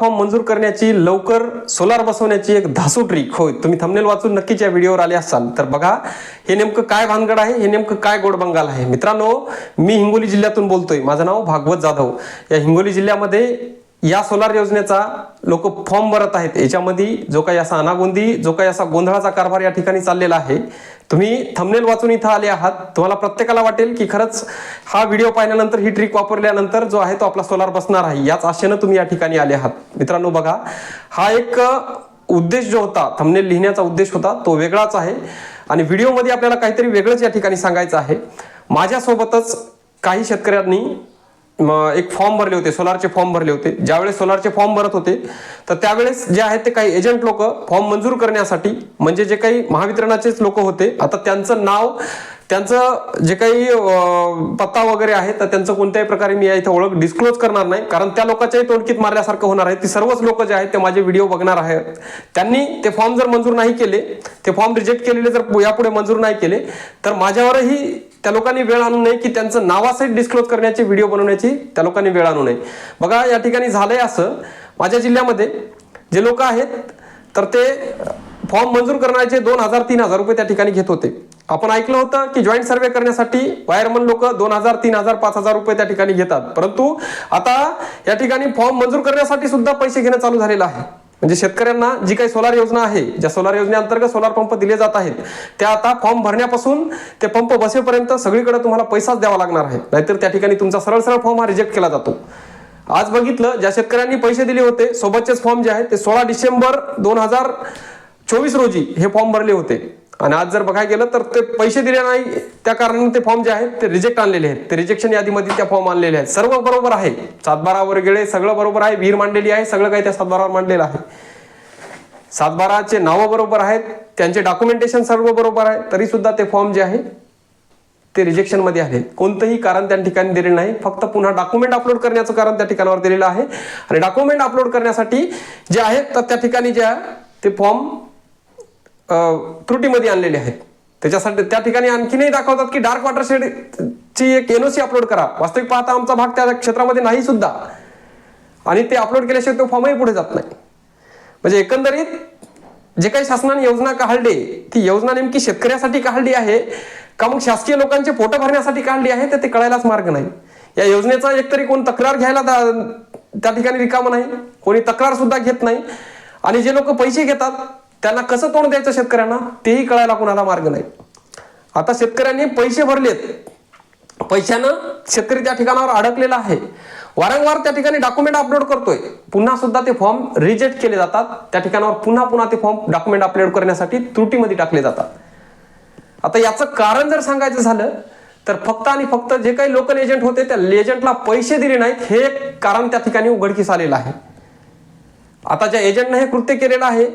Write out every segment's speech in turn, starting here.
Form मंजूर करण्याची लवकर सोलार बसवण्याची एक धासू ट्रिक होय तुम्ही थंबनेल वाचून नक्कीच या व्हिडिओवर आले असाल. तर बघा हे नेमकं काय भानगड आहे हे नेमकं काय गोड बंगाल आहे? मित्रांनो मी हिंगोली जिल्ह्यातून बोलतोय. माझं नाव भागवत जाधव. या हिंगोली जिल्ह्यामध्ये या सोलार योजनेचा लोक फॉर्म भरत आहेत. याच्यामध्ये जो काही असा अनागोंदी जो काही असा गोंधळाचा कारभार या ठिकाणी चाललेला आहे. तुम्ही थंबनेल वाचून इथं आले आहात. तुम्हाला प्रत्येकाला वाटेल की खरंच हा व्हिडिओ पाहिल्यानंतर ही ट्रिक वापरल्यानंतर जो आहे तो आपला सोलार बसणार आहे. याच आशेनं तुम्ही या ठिकाणी आले आहात. मित्रांनो बघा हा एक उद्देश जो होता थंबनेल लिहिण्याचा उद्देश होता तो वेगळाच आहे. आणि व्हिडिओमध्ये आपल्याला काहीतरी वेगळंच या ठिकाणी सांगायचं आहे. माझ्यासोबतच काही शेतकऱ्यांनी एक फॉर्म भरले होते सोलारचे फॉर्म भरले होते. ज्यावेळेस सोलारचे फॉर्म भरत होते तर त्यावेळेस जे आहेत ते काही एजंट लोक फॉर्म मंजूर करण्यासाठी म्हणजे जे काही महावितरणाचेच लोक होते आता त्यांचं नाव त्यांचं जे काही पत्ता वगैरे आहे तर त्यांचं कोणत्याही प्रकारे मी या इथं ओळख डिस्क्लोज करणार नाही. कारण त्या लोकांच्याही तोंडकीत मारल्यासारखं होणार आहे. ती सर्वच लोक जे आहेत ते माझे व्हिडिओ बघणार आहेत. त्यांनी ते फॉर्म जर मंजूर नाही केले ते फॉर्म रिजेक्ट केलेले जर यापुढे मंजूर नाही केले तर माझ्यावरही त्या लोकांनी वेळ आणू नये की त्यांचं नावासहित डिस्क्लोज करण्याची व्हिडिओ बनवण्याची त्या लोकांनी वेळ आणू नये. बघा या ठिकाणी झालंय असं. माझ्या जिल्ह्यामध्ये जे लोक आहेत तर ते फॉर्म मंजूर करण्याचे दोन हजार तीन हजार रुपये त्या ठिकाणी घेत होते. आपण ऐकलं होतं की जॉईंट सर्वे करण्यासाठी वायरमन लोक दोन हजार तीन हजार पाच हजार रुपये त्या ठिकाणी घेतात. परंतु आता या ठिकाणी फॉर्म मंजूर करण्यासाठी सुद्धा पैसे घेणं चालू झालेलं आहे. म्हणजे शेतकऱ्यांना जी काही सोलार योजना आहे ज्या सोलार योजनेअंतर्गत सोलार पंप दिले जात आहेत त्या आता फॉर्म भरण्यापासून ते पंप बसेपर्यंत सगळीकडे तुम्हाला पैसाच द्यावा लागणार आहे. नाहीतर त्या ठिकाणी तुमचा सरळ सरळ फॉर्म हा रिजेक्ट केला जातो. आज बघितलं ज्या शेतकऱ्यांनी पैसे दिले होते सोबतचेच फॉर्म जे आहेत ते सोळा डिसेंबर दोन हजार चोवीस रोजी हे फॉर्म भरले होते. आणि आज जर बघायला गेलं तर ते पैसे दिले नाही त्या कारणाने ते फॉर्म जे आहेत ते रिजेक्ट आणलेले आहेत. ते रिजेक्शन यादीमध्ये त्या फॉर्म आणलेले आहेत. सर्व बरोबर आहे. सातबारावर गेले सगळं बरोबर आहे. वीर मांडलेली आहे. सगळं काही त्या सातबारावर मांडलेलं आहे. सातबाराचे नावं बरोबर आहेत. त्यांचे डॉक्युमेंटेशन सर्व बरोबर आहे. तरी सुद्धा ते फॉर्म जे आहे ते रिजेक्शनमध्ये आहेत आले. कोणतंही कारण त्या ठिकाणी दिलेलं नाही. फक्त पुन्हा डॉक्युमेंट अपलोड करण्याचं कारण त्या ठिकाणावर दिलेलं आहे. आणि डॉक्युमेंट अपलोड करण्यासाठी जे आहेत तर त्या ठिकाणी जे आहे ते फॉर्म त्रुटीमध्ये आणलेले आहेत. त्याच्यासाठी त्या ठिकाणी आणखीनही दाखवतात की डार्क वॉटर शेड ची एक एनओसी अपलोड करा. वास्तविक पाहता आमचा भाग त्या क्षेत्रामध्ये नाही सुद्धा. आणि ते अपलोड केल्याशिवाय तो फॉर्मही पुढे जात नाही. म्हणजे एकंदरीत जे काही शासनाने योजना काढली ती योजना नेमकी शेतकऱ्यासाठी काढली आहे का मग शासकीय लोकांचे पोट भरण्यासाठी काढली आहे तर ते कळायलाच मार्ग नाही. या योजनेचा एकतरी कोण तक्रार घ्यायला त्या ठिकाणी रिकामं नाही. कोणी तक्रार सुद्धा घेत नाही. आणि जे लोक पैसे घेतात त्यांना कसं तोंड द्यायचं शेतकऱ्यांना? तेही कळायला कोणाला मार्ग नाही. आता शेतकऱ्यांनी पैसे भरलेत. पैशानं शेतकरी त्या ठिकाणावर अडकलेला आहे. वारंवार त्या ठिकाणी डॉक्युमेंट अपलोड करतोय. पुन्हा सुद्धा ते फॉर्म रिजेक्ट केले जातात. त्या ठिकाणावर पुन्हा पुन्हा ते फॉर्म डॉक्युमेंट अपलोड करण्यासाठी त्रुटीमध्ये टाकले जातात. आता याचं कारण जर सांगायचं झालं तर फक्त आणि फक्त जे काही लोकल एजंट होते त्या एजंटला पैसे दिले नाहीत हे एक कारण त्या ठिकाणी उघडकीस आलेलं आहे. आता ज्या एजंटनं हे कृत्य केलेलं आहे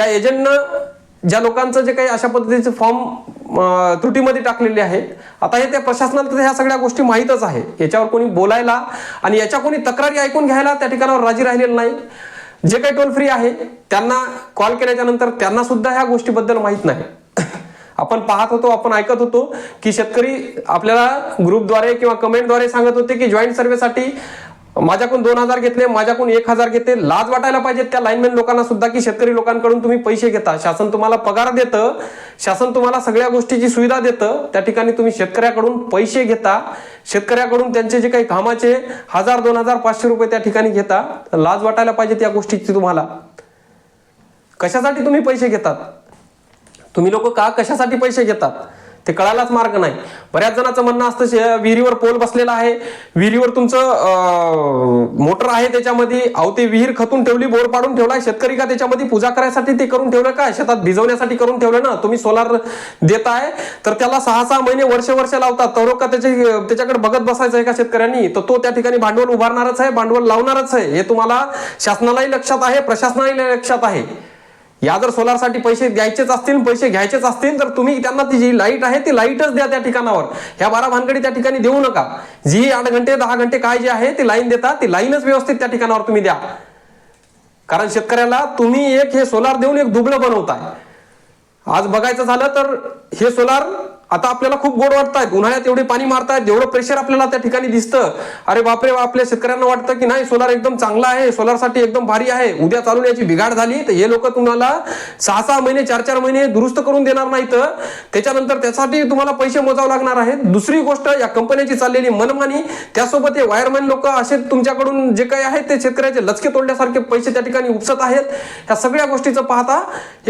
त्या एजंटनं ज्या लोकांचं जे काही अशा पद्धतीचे फॉर्म त्रुटीमध्ये टाकलेले आहेत आता हे त्या प्रशासनाला तर ह्या सगळ्या गोष्टी माहीतच आहे. याच्यावर कोणी बोलायला आणि याच्या कोणी तक्रारी ऐकून घ्यायला त्या ठिकाणावर राजी राहिलेलं नाही जे काही टोल फ्री आहे त्यांना कॉल केल्याच्यानंतर त्यांना सुद्धा ह्या गोष्टीबद्दल माहीत नाही. आपण पाहत होतो आपण ऐकत होतो की शेतकरी आपल्याला ग्रुपद्वारे किंवा कमेंटद्वारे सांगत होते की जॉईंट सर्व्हेसाठी माझ्याकडून दोन हजार घेतले माझ्याकडून एक हजार घेतले. लाज वाटायला पाहिजे त्या लाईनमॅन लोकांना सुद्धा की शेतकरी लोकांकडून तुम्ही पैसे घेता. शासन तुम्हाला पगार देतं शासन तुम्हाला सगळ्या गोष्टीची सुविधा देतं. त्या ठिकाणी तुम्ही शेतकऱ्याकडून पैसे घेता. शेतकऱ्याकडून त्यांचे जे काही कामाचे हजार दोन हजार पाचशे रुपये त्या ठिकाणी घेता. तर लाज वाटायला पाहिजे त्या गोष्टीची तुम्हाला. कशासाठी तुम्ही पैसे घेतात? तुम्ही लोक का कशासाठी पैसे घेतात? ते कळायलाच मार्ग नाही. बऱ्याच जणांचं म्हणणं असतं विहिरीवर पोल बसलेला आहे. विहिरीवर तुमचं मोटर आहे त्याच्यामध्ये. अहो ते विहीर खतून ठेवली बोर पाडून ठेवला. शेतकरी का त्याच्यामध्ये पूजा करायसाठी ते करून ठेवलं का? शेतात भिजवण्यासाठी करून ठेवलं ना? तुम्ही सोलार देताय तर त्याला सहा सहा महिने वर्ष वर्ष लावतात. तर हो का त्याचे त्याच्याकडे बघत बसायचं आहे का शेतकऱ्यांनी? तर तो त्या ठिकाणी भांडवल उभारणारच आहे भांडवल लावणारच आहे. हे तुम्हाला शासनालाही लक्षात आहे प्रशासनालाही लक्षात आहे. या जर सोलारसाठी पैसे द्यायचेच असतील पैसे घ्यायचेच असतील तर तुम्ही त्यांना ती जी लाइट आहे ती लाईटच द्या त्या ठिकाणावर. ह्या बारा भानगडी त्या ठिकाणी देऊ नका. जी आठ घंटे दहा घंटे काय जे आहे ती लाईन देता ती लाईनच व्यवस्थित त्या ठिकाणावर तुम्ही द्या. कारण शेतकऱ्याला तुम्ही एक हे सोलार देऊन एक दुबळं बनवताय. आज बघायचं झालं तर हे सोलार आता आपल्याला खूप गोड वाटतायत उन्हाळ्यात एवढे पाणी मारतायत जेवढं प्रेशर आपल्याला त्या ठिकाणी दिसतं. अरे बापरे आपल्या शेतकऱ्यांना वाटतं की नाही सोलार एकदम चांगला आहे सोलारसाठी एकदम भारी आहे. उद्या चालून याची बिघाड झाली तर हे लोक तुम्हाला सहा सहा महिने चार चार महिने दुरुस्त करून देणार नाहीत. त्याच्यानंतर त्यासाठी तुम्हाला पैसे मोजावे लागणार आहेत. दुसरी गोष्ट या कंपन्याची चाललेली मनमानी त्यासोबत हे वायरमॅन लोक असे तुमच्याकडून जे काही आहेत ते शेतकऱ्याचे लचके तोडल्यासारखे पैसे त्या ठिकाणी उपसत आहेत. ह्या सगळ्या गोष्टीचं पाहता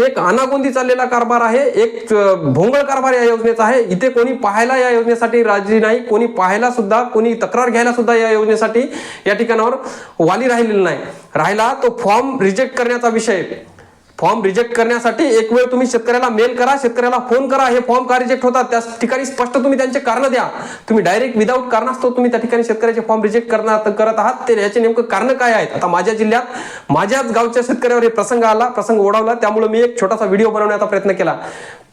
एक अनागोंदी चाललेला कारभार आहे. एक भोंगळ कारभार या योजनेचा आहे. इथे कोणी पाहायला या योजनेसाठी राजी नाही. कोणी पाहायला सुद्धा कोणी तक्रार घ्यायला सुद्धा या योजनेसाठी या ठिकाणावर वाली राहिलेली नाही. राहिला तो फॉर्म रिजेक्ट करण्याचा विषय. फॉर्म रिजेक्ट करण्यासाठी एक वेळ तुम्ही शेतकऱ्याला मेल करा शेतकऱ्याला फोन करा हे फॉर्म का रिजेक्ट होतात? त्या ठिकाणी स्पष्ट तुम्ही त्यांचे कारण द्या. तुम्ही डायरेक्ट विदाऊट कारणास्तव तुम्ही त्या ठिकाणी शेतकऱ्याचे फॉर्म रिजेक्ट करणार करत आहात. ते याचे नेमकं कारण काय आहेत? आता माझ्या जिल्ह्यात माझ्याच गावच्या शेतकऱ्यावर हे प्रसंग आला प्रसंग ओढवला. त्यामुळे मी एक छोटासा व्हिडिओ बनवण्याचा प्रयत्न केला.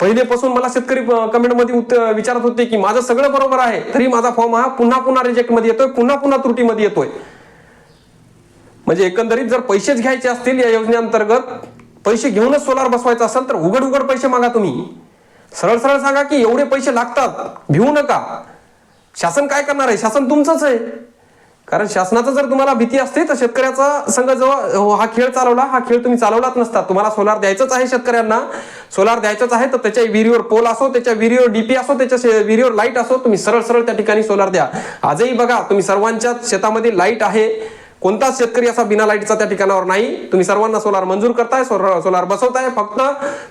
पहिलेपासून मला शेतकरी कमेंटमध्ये विचारत होते की माझं सगळं बरोबर आहे तरी माझा फॉर्म हा पुन्हा पुन्हा रिजेक्टमध्ये येतोय पुन्हा पुन्हा त्रुटीमध्ये येतोय. म्हणजे एकंदरीत जर पैसेच घ्यायचे असतील या योजनेअंतर्गत पैसे घेऊनच सोलार बसवायचा असेल तर उघड उघड पैसे मागा तुम्ही. सरळ सरळ सांगा की एवढे पैसे लागतात भिवू नका. शासन काय करणार आहे? शासन तुमचंच आहे. कारण शासनाचं जर तुम्हाला भीती असते तर शेतकऱ्याचा संघ जेव्हा हा खेळ चालवला. हा खेळ तुम्ही चालवलाच नसता. तुम्हाला सोलार द्यायचंच आहे शेतकऱ्यांना. सोलार द्यायचंच आहे तर त्याच्या विहिरीवर पोल असो त्याच्या विहिरीवर डीपी असो त्याच्या विहिरीवर लाइट असो तुम्ही सरळ सरळ त्या ठिकाणी सोलार द्या. आजही बघा तुम्ही सर्वांच्या शेतामध्ये लाइट आहे. कोणताच शेतकरी असा बिना लाईटचा त्या ठिकाणावर नाही. तुम्ही सर्वांना सोलार मंजूर करताय सोलार बसवताय. फक्त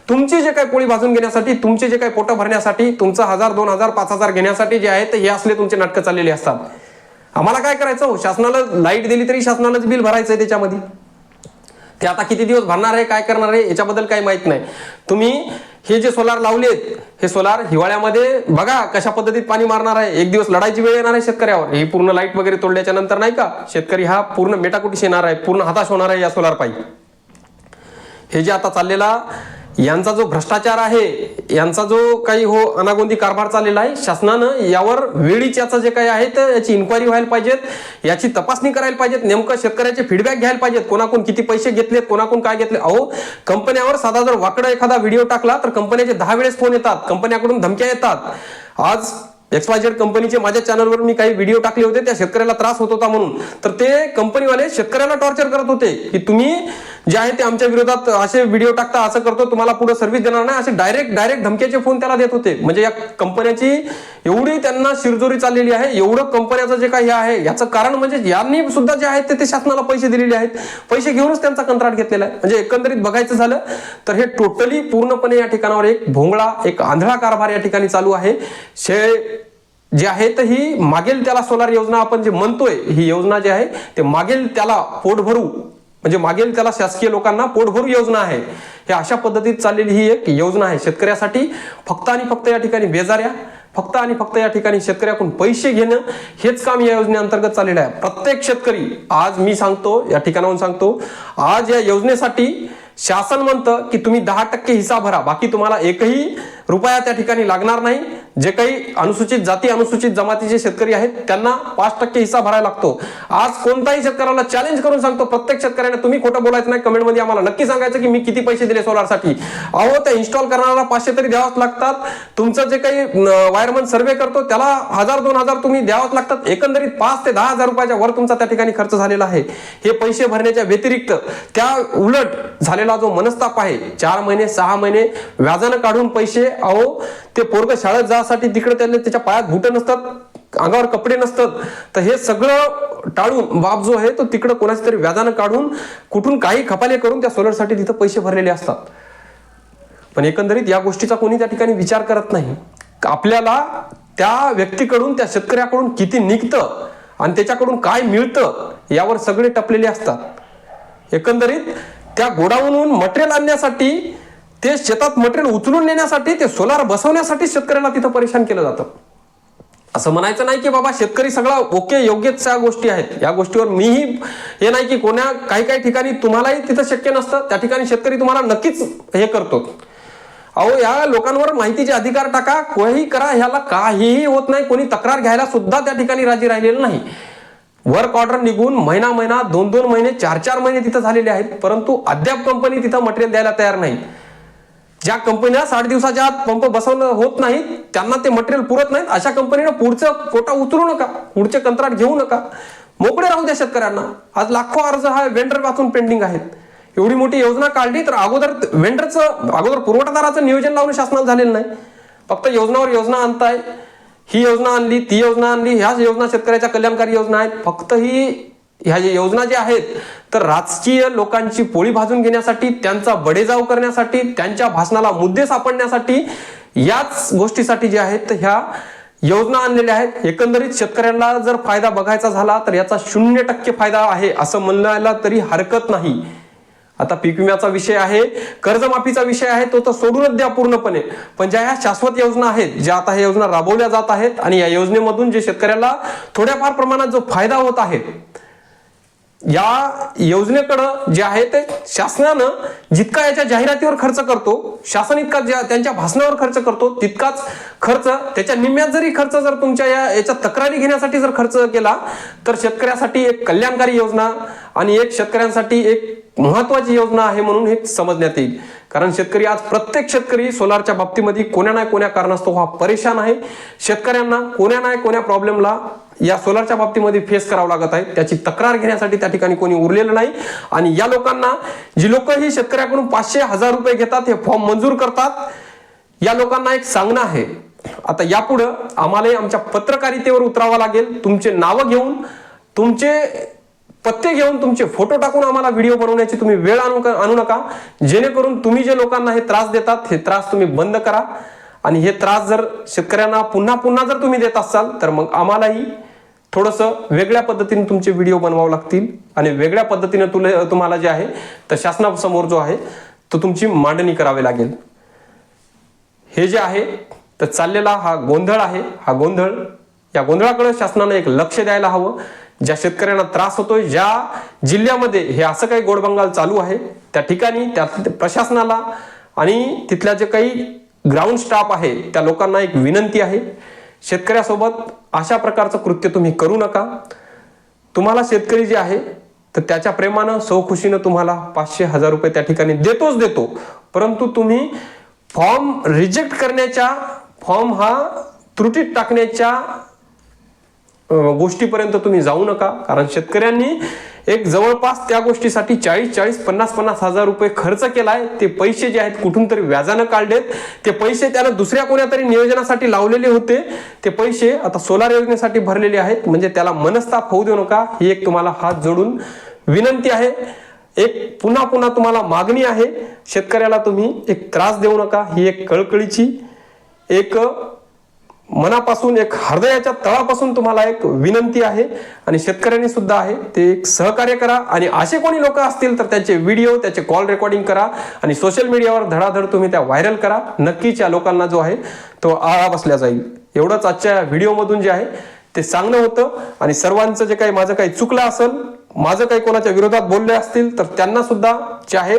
तुमची जे काही पोळी भाजून घेण्यासाठी तुमचे जे काही पोटं भरण्यासाठी तुमचं हजार दोन हजार पाच हजार घेण्यासाठी जे आहे ते हे असले तुमचे नाटकं चाललेले असतात. आम्हाला काय करायचं? हो शासनाला लाइट दिली तरी शासनालाच बिल भरायचं आहे त्याच्यामध्ये. ते आता किती दिवस भरणार आहे काय करणार आहे याच्याबद्दल काही माहीत नाही. तुम्ही हे जे सोलार लावलेत हे सोलार हिवाळ्यामध्ये बघा कशा पद्धतीत पाणी मारणार आहे. एक दिवस लढायची वेळ येणार आहे शेतकऱ्यावर. ही पूर्ण लाइट वगैरे तोडल्याच्या नंतर नाही का शेतकरी हा पूर्ण मेटाकुटीस येणार आहे पूर्ण हताश होणार आहे या सोलार पायी हे जे आता चाललेला यांचा जो भ्रष्टाचार आहे यांचा जो काही हो अनागोंदी कारभार चाललेला आहे शासनानं यावर वेळीच याचं जे काही आहे तर याची इन्क्वायरी व्हायला पाहिजेत याची तपासणी करायला पाहिजेत नेमकं शेतकऱ्याचे फीडबॅक घ्यायला पाहिजेत कोणाकोण किती पैसे घेतलेत कोणाकोण काय घेतले अहो कंपन्यावर साधा जर वाकडा एखादा व्हिडिओ टाकला तर कंपन्याचे दहा वेळेस फोन येतात कंपन्याकडून धमक्या येतात. आज एक्सवायझेड कंपनीचे माझ्या चॅनलवर मी काही व्हिडिओ टाकले होते त्या शेतकऱ्याला त्रास होत होता म्हणून. तर ते कंपनीवाले शेतकऱ्याला टॉर्चर करत होते की तुम्ही जे आहे ते आमच्या विरोधात असे व्हिडिओ टाकता असं करतो तुम्हाला पुढे सर्व्हिस देणार नाही असे डायरेक्ट डायरेक्ट धमक्याचे फोन त्याला देत होते. म्हणजे या कंपन्याची एवढी त्यांना शिरजोरी चाललेली आहे एवढं कंपन्याचं जे काही आहे याचं कारण म्हणजे यांनी सुद्धा जे आहेत ते ते शासनाला पैसे दिलेले आहेत. पैसे घेऊनच त्यांचा कंत्राट घेतलेला आहे. म्हणजे एकंदरीत बघायचं झालं तर हे टोटली पूर्णपणे या ठिकाणावर एक भोंगळा एक आंधळा कारभार या ठिकाणी चालू आहे. शे जे आहे तर ही मागेल त्याला सोलार योजना आपण जे म्हणतोय ही योजना जी आहे ते मागेल त्याला पोट भरू म्हणजे मागेल त्याला शासकीय लोकांना पोट भरू योजना आहे. हे अशा पद्धतीत चाललेली ही एक योजना आहे. शेतकऱ्यासाठी फक्त आणि फक्त या ठिकाणी बेजाऱ्या फक्त आणि फक्त या ठिकाणी शेतकऱ्याकडून पैसे घेणं हेच काम या योजनेअंतर्गत चाललेलं आहे. प्रत्येक शेतकरी आज मी सांगतो या ठिकाणाहून सांगतो आज या योजनेसाठी शासन म्हणतं की तुम्ही दहा टक्के हिस्सा भरा बाकी तुम्हाला एकही रुपया त्या ठिकाणी लागणार नाही. जे काही अनुसूचित जाती अनुसूचित जमातीचे शेतकरी आहेत त्यांना पाच टक्के हिस्सा भरायला लागतो. आज कोणताही शेतकऱ्याला चॅलेंज करून सांगतो प्रत्येक शेतकऱ्याने तुम्ही खोटं बोलायचं नाही कमेंटमध्ये आम्हाला नक्की सांगायचं की मी किती पैसे दिले सोलारसाठी अहो त्या इन्स्टॉल करणारा पाचशे तरी द्यावाच लागतात. तुमचं जे काही वायरमन सर्वे करतो त्याला हजार दोन हजार तुम्ही द्यावाच लागतात. एकंदरीत पाच ते दहा हजार रुपयाच्या वर तुमचा त्या ठिकाणी खर्च झालेला आहे. हे पैसे भरण्याच्या व्यतिरिक्त त्या उलट झालेला जो मनस्ताप आहे चार महिने सहा महिने व्याजानं काढून पैसे अहो ते पोरग शाळेत जा जासाठी तिकडे त्याला त्याच्या पायात बुटं नसतात अंगावर कपडे नसतात तर हे सगळं टाळून बाप जो आहे तो तिकडं कोणाच्या तरी व्याजानं काढून कुठून काही खपाले करून त्या सोलरसाठी तिथं पैसे भरलेले असतात. पण एकंदरीत या गोष्टीचा कोणी त्या ठिकाणी विचार करत नाही. आपल्याला त्या व्यक्तीकडून त्या शेतकऱ्याकडून किती निघतं आणि त्याच्याकडून काय मिळतं यावर सगळे टपलेले असतात. एकंदरीत त्या गोडाऊनहून मटेरियल आणण्यासाठी ते शेतात मटेरियल उचलून नेण्यासाठी ते सोलार बसवण्यासाठी शेतकऱ्याला तिथं परेशान केलं जातं. असं म्हणायचं नाही की बाबा शेतकरी सगळा ओके योग्यच या गोष्टी आहेत. या गोष्टीवर मीही हे नाही की कोण्या काही काही ठिकाणी तुम्हालाही तिथं शक्य नसतं. त्या ठिकाणी शेतकरी तुम्हाला नक्कीच हे करतो. अहो या लोकांवर माहितीचे अधिकार टाका. कोणीही करा ह्याला काहीही होत नाही. कोणी तक्रार घ्यायला सुद्धा त्या ठिकाणी राजी राहिलेलं नाही. वर्क ऑर्डर निघून महिना महिना दोन दोन महिने चार चार महिने तिथं झालेले आहेत. परंतु अद्याप कंपनी तिथं मटेरियल द्यायला तयार नाही. ज्या कंपन्या साठ दिवसाच्या आत पंप बसवणं होत नाही त्यांना ते मटेरियल पुरत नाहीत. अशा कंपनीनं पुढचं कोटा उतरू नका. पुढचे कंत्राट घेऊ नका. मोकळे राहू द्या शेतकऱ्यांना. आज लाखो अर्ज हा वेंडर वाचून पेंडिंग आहेत. एवढी मोठी योजना काढली तर अगोदर वेंडरचं अगोदर पुरवठादाराचं नियोजन लावून शासनाला झालेलं नाही. फक्त योजनावर योजना आणताय. ही योजना आणली ती योजना आणली. ह्याच योजना शेतकऱ्याच्या कल्याणकारी योजना आहेत. फक्त ही ह्या ज्या योजना ज्या आहेत तर राजकीय लोकांची पोळी भाजून घेण्यासाठी त्यांचा बडेजाव करण्यासाठी त्यांच्या भाषणाला मुद्दे सापडण्यासाठी याच गोष्टीसाठी जे आहेत ह्या योजना आणलेल्या आहेत. एकंदरीत शेतकऱ्यांना जर फायदा बघायचा झाला तर याचा शून्य टक्के फायदा आहे असं म्हणायला तरी हरकत नाही. आता पीक विम्याचा विषय आहे कर्जमाफीचा विषय आहे तो तर सोडूनच द्या पूर्णपणे. पण ज्या ह्या शाश्वत योजना आहेत ज्या आता ह्या योजना राबवल्या जात आहेत आणि या योजनेमधून जे शेतकऱ्याला थोड्याफार प्रमाणात जो फायदा होत आहे या योजनेकडं जे आहे ते शासनानं जितका याच्या जाहिरातीवर खर्च करतो शासन इतका ज्या त्यांच्या भाषणावर खर्च करतो तितकाच खर्च त्याच्या निम्म्यात जरी खर्च जर तुमच्या या याच्या तक्रारी घेण्यासाठी जर खर्च केला तर शेतकऱ्यासाठी एक कल्याणकारी योजना आणि एक शेतकऱ्यांसाठी एक महत्वाची योजना आहे म्हणून हे समजण्यात येईल. कारण शेतकरी आज प्रत्येक शेतकरी सोलारच्या बाबतीमध्ये कोण्या ना कोण्या कारणास्तव हा परेशान आहे. शेतकऱ्यांना कोण्या ना कोण्या प्रॉब्लेमला या सोलारच्या बाबतीमध्ये फेस करावं लागत आहे. त्याची तक्रार घेण्यासाठी त्या ठिकाणी कोणी उरलेलं नाही. आणि या लोकांना जी लोक ही शेतकऱ्याकडून पाचशे हजार रुपये घेतात हे फॉर्म मंजूर करतात. या लोकांना एक सांगणं आहे. आता यापुढं आम्हालाही आमच्या पत्रकारितेवर उतरावं लागेल. तुमचे नावं घेऊन तुमचे पत्ते घेऊन तुमचे फोटो टाकून आम्हाला व्हिडिओ बनवण्याची तुम्ही वेळ आणू आणू नका. जेणेकरून तुम्ही जे लोकांना हे त्रास देतात हे त्रास तुम्ही बंद करा. आणि हे त्रास जर शेतकऱ्यांना पुन्हा पुन्हा जर तुम्ही देत असाल तर मग आम्हालाही थोडंसं वेगळ्या पद्धतीने तुमचे व्हिडिओ बनवावे लागतील. आणि वेगळ्या पद्धतीने तुले तुम्हाला जे आहे तर शासनासमोर जो आहे तो तुमची मांडणी करावी लागेल. हे जे आहे तर चाललेला हा गोंधळ आहे. हा गोंधळ या गोंधळाकडे शासनानं एक लक्ष द्यायला हवं. ज्या शेतकऱ्यांना त्रास होतोय ज्या जिल्ह्यामध्ये हे असं काही गोडबंगाल चालू आहे त्या ठिकाणी त्या प्रशासनाला आणि तिथल्या जे काही ग्राउंड स्टाफ आहे त्या लोकांना एक विनंती आहे. शेतकऱ्यासोबत अशा प्रकारचं कृत्य तुम्ही करू नका. तुम्हाला शेतकरी जे आहे तर त्याच्या प्रेमानं सौखुशीनं तुम्हाला पाचशे हजार रुपये त्या ठिकाणी देतोच देतो. परंतु तुम्ही फॉर्म रिजेक्ट करण्याच्या फॉर्म हा त्रुटीत टाकण्याच्या गोष्टीपर्यंत तुम्ही जाऊ नका. कारण शेतकऱ्यांनी एक जवळपास त्या गोष्टीसाठी चाळीस चाळीस पन्नास पन्नास हजार रुपये खर्च केलाय. ते पैसे जे आहेत कुठून तरी व्याजानं काढलेत. ते पैसे त्यानं दुसऱ्या कोण्यातरी नियोजनासाठी लावलेले होते. ते पैसे आता सोलार योजनेसाठी भरलेले आहेत. म्हणजे त्याला मनस्ताप होऊ देऊ नका. ही एक तुम्हाला हात जोडून विनंती आहे. एक पुन्हा पुन्हा तुम्हाला मागणी आहे. शेतकऱ्याला तुम्ही एक त्रास देऊ नका. ही एक कळकळीची एक मनापासून एक हृदयाच्या तळापासून तुम्हाला एक विनंती आहे आणि शेतकऱ्यांनी सुद्धा आहे ते एक सहकार्य करा आणि असे कोणी लोक असतील तर त्याचे व्हिडिओ त्याचे कॉल रेकॉर्डिंग करा आणि सोशल मीडियावर धडाधड तुम्ही त्या व्हायरल करा. नक्कीच या लोकांना जो आहे तो आळा बसल्या जाईल. एवढंच आजच्या व्हिडिओमधून जे आहे ते सांगणं होतं आणि सर्वांचं जे काही माझं काही चुकलं असेल माझं काही कोणाच्या विरोधात बोलले असतील तर त्यांना सुद्धा जे आहे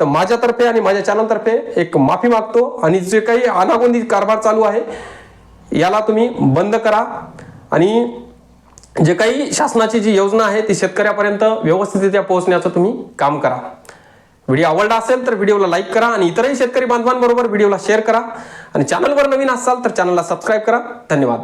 तर माझ्यातर्फे आणि माझ्या चॅनलतर्फे एक माफी मागतो. आणि जे काही अनागोंदी कारभार चालू आहे याला तुम्ही बंद करा. आणि जे काही शासनाची जी योजना आहे ती शेतकऱ्यापर्यंत व्यवस्थितरित्या पोहोचण्याचं तुम्ही काम करा. व्हिडिओ आवडला असेल तर व्हिडिओला लाईक करा आणि इतरही शेतकरी बांधवांबरोबर व्हिडिओला शेअर करा. आणि चॅनलवर नवीन असाल तर चॅनलला सबस्क्राईब करा. धन्यवाद.